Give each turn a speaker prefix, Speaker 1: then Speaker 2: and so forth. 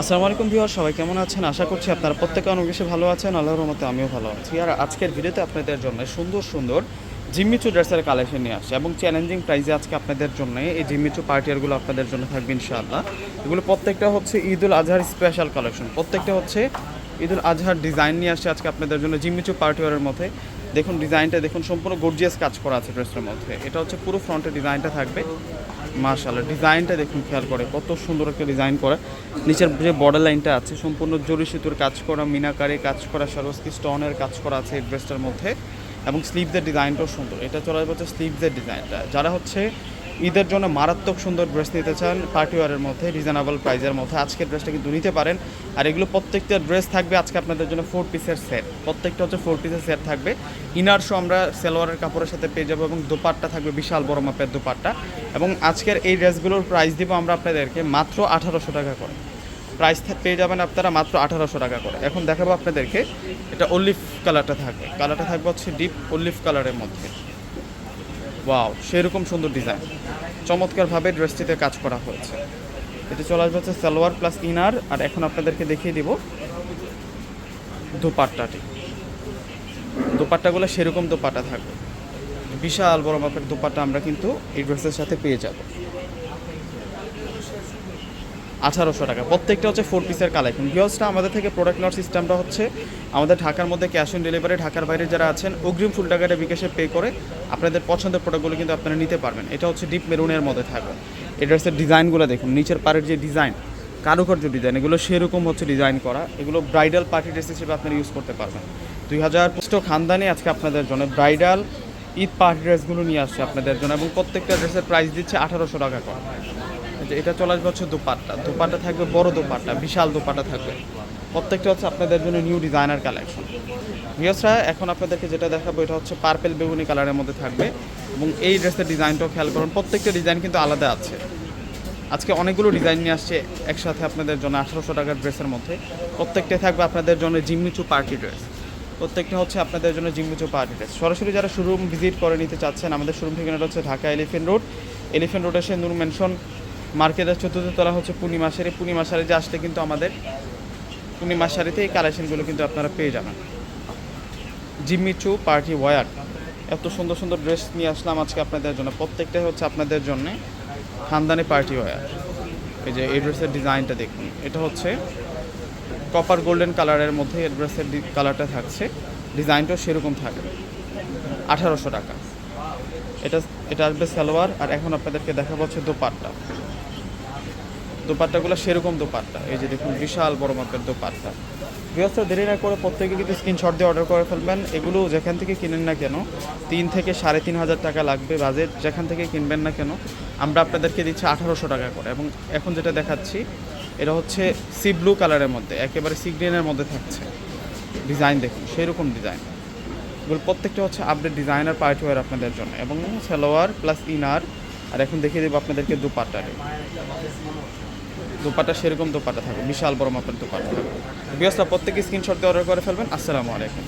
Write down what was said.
Speaker 1: আসসালামু আলাইকুম ভিউয়ার, সবাই কেমন আছেন? আশা করছি আপনারা প্রত্যেকে অনেক বেশি ভালো আছেন, আল্লাহর রহমতে আমিও ভালো আছি। আর আজকের ভিডিওতে আপনাদের জন্য সুন্দর সুন্দর জিম্মিচু ড্রেসের কালেকশন নিয়ে আসছে এবং চ্যালেঞ্জিং প্রাইজে আজকে আপনাদের জন্য এই জিম্মিচু পার্টিয়ারগুলো আপনাদের জন্য থাকবে ইনশাআল্লাহ। এগুলো প্রত্যেকটা হচ্ছে ঈদ উল আজহার স্পেশাল কালেকশন প্রত্যেকটা হচ্ছে ঈদুল আজহার ডিজাইন নিয়ে আসছে আজকে আপনাদের জন্য জিম্মিচু পার্টিয়ারের মধ্যে। দেখুন, ডিজাইনটা দেখুন, সম্পূর্ণ গর্জিয়াস কাজ করা আছে ড্রেসের মধ্যে। এটা হচ্ছে পুরো ফ্রন্টের ডিজাইনটা থাকবে। মাশাআল্লাহ, ডিজাইনটা দেখুন, খেয়াল করে, কত সুন্দর একটা ডিজাইন করা। নিচের যে বর্ডার লাইনটা আছে, সম্পূর্ণ জরি সুতোর কাজ করা, মিনাকারে কাজ করা সরস্কি স্টোনের কাজ করা আছে এই ড্রেসটার মধ্যে। এবং স্লিভসের ডিজাইনটাও সুন্দর। এটা চলে যাচ্ছে স্লিভসের ডিজাইনটা। যারা হচ্ছে ঈদের জন্য মারাত্মক সুন্দর ড্রেস নিতে চান পার্টিওয়ারের মধ্যে, রিজনেবল প্রাইজের মধ্যে। আজকের ড্রেসটা কিন্তু নিতে পারেন? আর এগুলো প্রত্যেকটা ড্রেস থাকবে আজকে আপনাদের জন্য ফোর পিসের সেট প্রত্যেকটা হচ্ছে ফোর পিসের সেট থাকবে। ইনার আমরা সেলোয়ারের কাপড়ের সাথে পেয়ে যাব এবং দোপাট্টা থাকবে, বিশাল বড় মাপের দোপাট্টা। এবং আজকের এই ড্রেসগুলোর প্রাইস দিব আমরা আপনাদেরকে মাত্র আঠারোশো টাকা করে। প্রাইস পেয়ে যাবেন আপনারা মাত্র আঠারোশো টাকা করে। এখন দেখাবো আপনাদেরকে, এটা অলিভ কালারটা থাকবে। কালারটা থাকবে হচ্ছে ডিপ অলিভ কালারের মধ্যে। ওয়াও সেরকম সুন্দর ডিজাইন চমৎকারভাবে ড্রেসটিতে কাজ করা হয়েছে। এতে চলে আসবে হচ্ছে সালোয়ার প্লাস ইনার আর এখন আপনাদেরকে দেখিয়ে দিব দোপাট্টাটি। দোপাট্টাগুলো সেরকম দোপাট্টা থাকবে। বিশাল বড় মাপের দোপাট্টা আমরা কিন্তু এই ড্রেসের সাথে পেয়ে যাব। আঠারোশো টাকা। প্রত্যেকটা হচ্ছে ফোর পিসের কালেকশন ভিওসটা আমাদের থেকে প্রোডাক্ট নেওয়ার সিস্টেমটা হচ্ছে আমাদের ঢাকার মধ্যে ক্যাশ অন ডেলিভারি ঢাকার বাইরে যারা আছেন, অগ্রিম ফুল টাকাটা বিকাশে পে করে আপনাদের পছন্দের প্রোডাক্টগুলো কিন্তু আপনারা নিতে পারবেন। এটা হচ্ছে ডিপ মেরুনের মধ্যে থাকবে। এই ড্রেসের ডিজাইনগুলো দেখুন, নিচের পাড়ের যে ডিজাইন কারুকার্য ডিজাইন এগুলো সেরকম হচ্ছে ডিজাইন করা। এগুলো ব্রাইডাল পার্টি ড্রেস হিসেবে আপনারা ইউজ করতে পারবেন। দুই হাজার পঁচিশ খানদানি আজকে আপনাদের জন্য ব্রাইডাল ঈদ পার্টি ড্রেসগুলো নিয়ে আসছে আপনাদের জন্য এবং প্রত্যেকটা ড্রেসের প্রাইস দিচ্ছে আঠারোশো টাকা করে। যে এটা চলে আসবে হচ্ছে দোপাট্টা। দোপাট্টা থাকবে, বড় দোপাট্টা, বিশাল দোপাট্টা থাকবে। প্রত্যেকটা হচ্ছে আপনাদের জন্য নিউ ডিজাইনার কালেকশন। ভিওসরা এখন আপনাদেরকে যেটা দেখাবো, এটা হচ্ছে পার্পেল বেগুনি কালারের মধ্যে থাকবে এবং এই ড্রেসের ডিজাইনটাও খেয়াল করুন, প্রত্যেকটা ডিজাইন কিন্তু আলাদা আছে। আজকে অনেকগুলো ডিজাইন নিয়ে আসছে একসাথে আপনাদের জন্য আঠারোশো টাকার ড্রেসের মধ্যে। প্রত্যেকটাই থাকবে আপনাদের জন্য জিম্মিচু পার্টি ড্রেস। প্রত্যেকটা হচ্ছে আপনাদের জন্য জিম্মিচু পার্টি ড্রেস। সরাসরি যারা শোরুম ভিজিট করে নিতে চাচ্ছেন, আমাদের শোরুম ঠিকানাটা হচ্ছে Dhaka elephant road. Elephant road এসে নূর মেনশন মার্কেটের চতুর্থ তলা হচ্ছে পূর্ণিমা শাড়ি পূর্ণিমা শাড়িতে আসলে কিন্তু আমাদের পূর্ণিমা শাড়িতে এই কালেকশনগুলো কিন্তু আপনারা পেয়ে যাবেন। জিম্মিচু পার্টি ওয়ার। এত সুন্দর সুন্দর ড্রেস নিয়ে আসলাম আজকে আপনাদের জন্য। প্রত্যেকটাই হচ্ছে আপনাদের জন্য খানদানি পার্টি ওয়ার। এই যে এই ড্রেসের ডিজাইনটা দেখুন। এটা হচ্ছে কপার গোল্ডেন কালারের মধ্যে এই ড্রেসের কালারটা থাকছে। ডিজাইনটাও সেরকম থাকবে আঠারোশো টাকা। এটা এটা আসবে সালোয়ার। আর এখন আপনাদেরকে দেখাবো হচ্ছে দোপাট্টা। দোপাট্টাগুলো সেরকম দোপাট্টা। এই যে দেখুন, বিশাল বড় মাপের দোপাট্টা। বৃহস্পতি দেরি না করে প্রত্যেকে কিন্তু স্ক্রিনশট দিয়ে অর্ডার করে ফেলবেন। এগুলো যেখান থেকে কিনেন না কেন, তিন থেকে সাড়ে তিন হাজার টাকা লাগবে বাজেট যেখান থেকে কিনবেন না কেন, আমরা আপনাদেরকে দিচ্ছি আঠারোশো টাকা করে। এবং এখন যেটা দেখাচ্ছি, এটা হচ্ছে সি ব্লু কালারের মধ্যে, একেবারে সি গ্রিনের মধ্যে থাকছে। ডিজাইন দেখুন, সেরকম ডিজাইন। এগুলো প্রত্যেকটা হচ্ছে আপডেট ডিজাইনার পার্টি ওয়ার আপনাদের জন্য। এবং সালোয়ার প্লাস ইনার আর এখন দেখিয়ে দেবো আপনাদেরকে দুপাট্টারে দুপাট্টা সেরকম দোপাটা থাকবে। বিশাল বড় মাপের দোপাটা থাকবে। বৃহস্পতি প্রত্যেকে স্ক্রিনশট দিয়ে অর্ডার করে ফেলবেন। আসসালামু আলাইকুম।